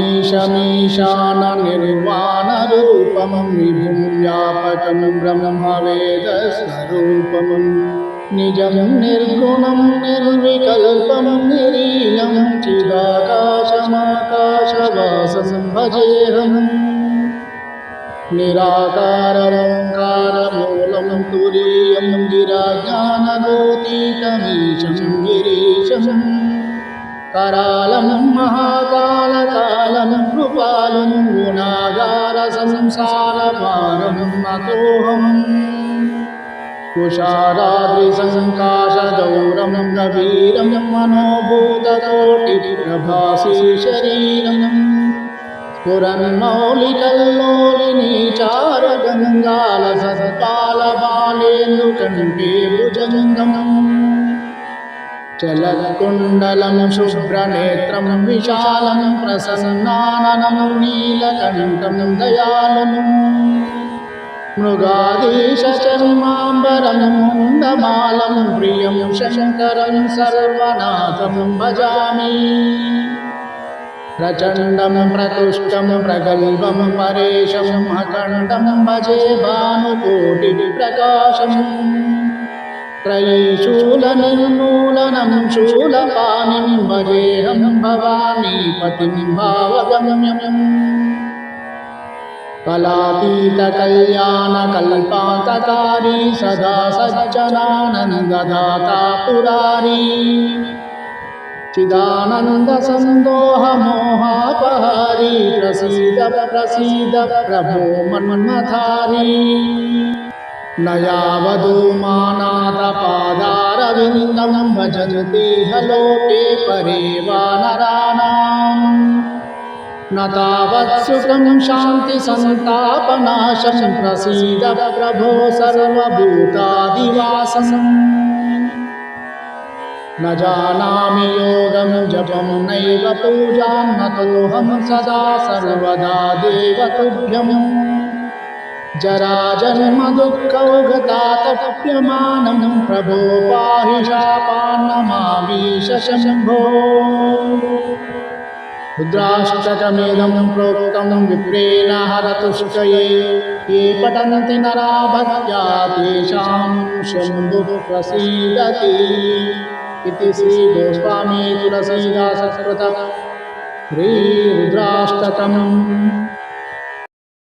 अमीशमीशाननिर्वाणरूपं विभुं व्यापकं ब्रह्मवेदस्वरूपम् निजं निर्गुणं निर्विकल्पं निरीनं चिदाकाशमाकाशवासं भजेऽहम् निराकारमङ्कारमूलं तुरीयं गिराज्ञानगोतीतमीशं गिरीशम्। करालं महाकालकालं कृपालं गुणागारसंसारभारं नतोऽहम् कुशाराद्रिसङ्काशगौरं गभीरं मनोभूतकोटिप्रभासी शरीरम् स्फुरन्मौलिकल्लोलिनीचारगङ्गालसत्पालबालेन्दुकण्ठे भुजङ्गम् चलत्कुण्डलं शुभ्रनेत्रं विशालं प्रसन्नाननं नीलकण्ठं दयालुम् मृगादीशचर्माम्बरं मुन्दमालं प्रियं शङ्करं सर्वनाथं भजामि प्रचण्डं प्रकृष्टं प्रगल्भं परेशम् अखण्डं भजे भानुकोटिप्रकाशम् त्रयीशूलनिर्मूलनं शूलपाणिं भजेऽहं भवानी पतिं भावगम्यम् कलातीतकल्याणकल्पान्तकारी सदा सज्जनानन्ददाता पुरारी चिदानन्दसन्दोहमोहापहारी प्रसीद प्रसीद प्रभो मन्मथारी न यावदो मानादपादारविन्दं भजन्ति हलोके परे वा नराणाम्। न तावत् सुखं शान्तिसन्तापनाशं प्रसीद प्रभो सर्वभूतादिवासम्। न जानामि योगं जपं नैव पूजां नतोऽहं सदा सर्वदा देव तुभ्यम् जराजन्मदुःखौगतातप्यमानं प्रभो पाहि शापान्नमामीश शम्भो रुद्राष्टकमिदं प्रोक्तं विप्रेण हरतुष्टये, ये पठन्ति नरा भक्त्या तेषां शम्भुः प्रसीदति इति श्रीगोस्वामी तुलसीदासकृत श्रीरुद्राष्टकम्।